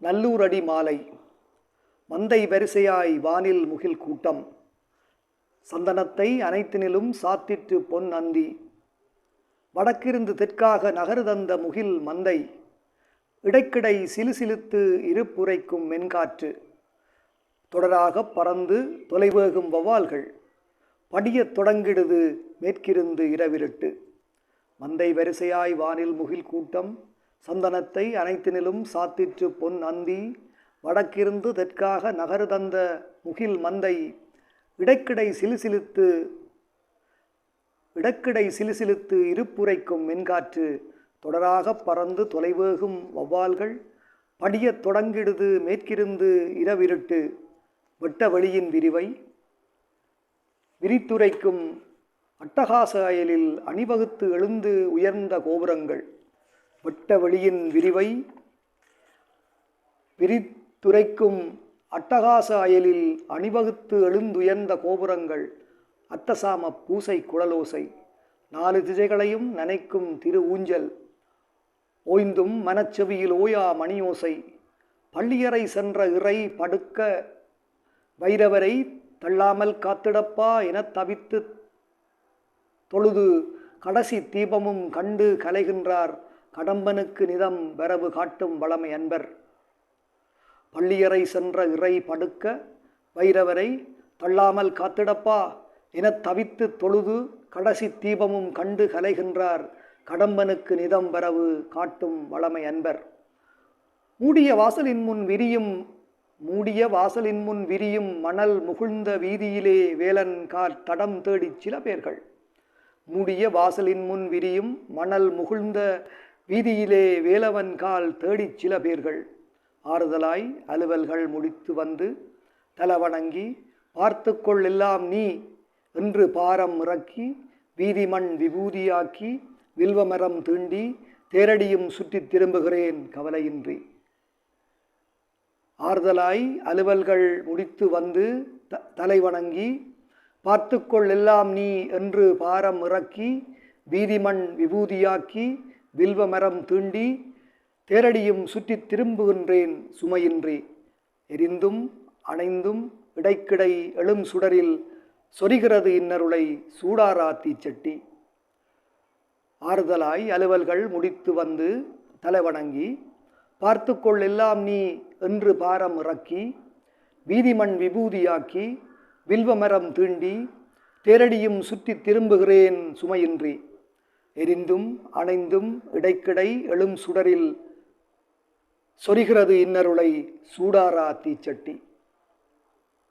நல்லூரடி மாலை மந்தை வரிசையாய் வானில் முகில் கூட்டம் சந்தனத்தை அனைத்தினிலும் சாத்திட்டு பொன் அந்தி வடக்கிருந்து தெற்காக நகருதந்த முகில் மந்தை இடைக்கிடை சிலுசிலுத்து இருப்புரைக்கும் மென்காற்று தொடராகப் பறந்து தொலைவேகும் வவால்கள் படியத் தொடங்கிடுது மேற்கிருந்து இரவிருட்டு. மந்தை வரிசையாய் வானில் முகில் கூட்டம் சந்தனத்தை அனைத்தினிலும் சாத்திற்று பொன் அந்தி வடக்கிருந்து தெற்காக நகரு தந்த முகில் மந்தை இடைக்கிடை சிலுசிலுத்து இடக்கிடை சிலுசிலுத்து இருப்புரைக்கும் மென்காற்று தொடராகப் பறந்து தொலைவேகும் வௌவால்கள் படியத் தொடங்கிடுது மேற்கிருந்து இரவிருட்டு வெட்ட வெளியின் விரிவை விரித்துரைக்கும் அட்டகாச அயலில் அணிவகுத்து எழுந்து உயர்ந்த கோபுரங்கள். வெட்ட வெளியின் விரிவை விரித்துரைக்கும் அட்டகாச அயலில் அணிவகுத்து எழுந்துயர்ந்த கோபுரங்கள் அத்தசாம பூசை குழலோசை நாலு திசைகளையும் நனைக்கும் திரு ஊஞ்சல் ஓய்ந்தும் மனச்செவியில் ஓயா மணியோசை பள்ளியறை சென்ற இறை படுக்க வைரவரை தள்ளாமல் காத்திடப்பா எனத் தவித்து தொழுது கடைசி தீபமும் கண்டு கலைகின்றார் கடம்பனுக்கு நிதம் வரவு காட்டும் வளமை அன்பர். பள்ளியறை சென்ற இறை படுக்க வைரவரை தள்ளாமல் காத்திடப்பா எனத் தவித்து தொழுது கடைசி தீபமும் கண்டு கலைகின்றார் கடம்பனுக்கு நிதம் வரவு காட்டும் வளமை அன்பர். மூடிய வாசலின் முன் விரியும் மூடிய வாசலின் முன் விரியும் மணல் முகுழ்ந்த வீதியிலே வேலன் கால் தடம் தேடிச் சில பேர்கள். மூடிய வாசலின் முன் விரியும் மணல் முகுழ்ந்த வீதியிலே வேலவன் கால் தேடிச் சில பேர்கள். ஆறுதலாய் அலுவல்கள் முடித்து வந்து தலவணங்கி பார்த்துக்கொள் எல்லாம் நீ என்று பாரம் இறக்கி வீதிமண் விபூதியாக்கி வில்வமரம் தீண்டி தேரடியும் சுற்றித் திரும்புகிறேன் கவலையின்றி. ஆறுதலாய் அலுவல்கள் முடித்து வந்து த தலைவணங்கி வணங்கி எல்லாம் நீ என்று பாரம் இறக்கி வீதிமண் விபூதியாக்கி வில்வமரம் தீண்டி தேரடியும் சுற்றித் திரும்புகின்றேன் சுமையின்றி. எரிந்தும் அணைந்தும் இடைக்கிடை எழும் சுடரில் சொரிகிறது இன்னருளை சூடாரா தீச்சட்டி. ஆறுதலாய் அலுவல்கள் முடித்து வந்து தலைவணங்கி பார்த்துக்கொள் எல்லாம் நீ என்று பாரம் இறக்கி வீதிமண் விபூதியாக்கி வில்வமரம் தீண்டி தேரடியும் சுற்றித் திரும்புகிறேன் சுமையின்றி. எரிந்தும் அணைந்தும் இடைக்கிடை எழும் சுடரில் சொரிகிறது இன்னருளை சூடாரா தீச்சட்டி.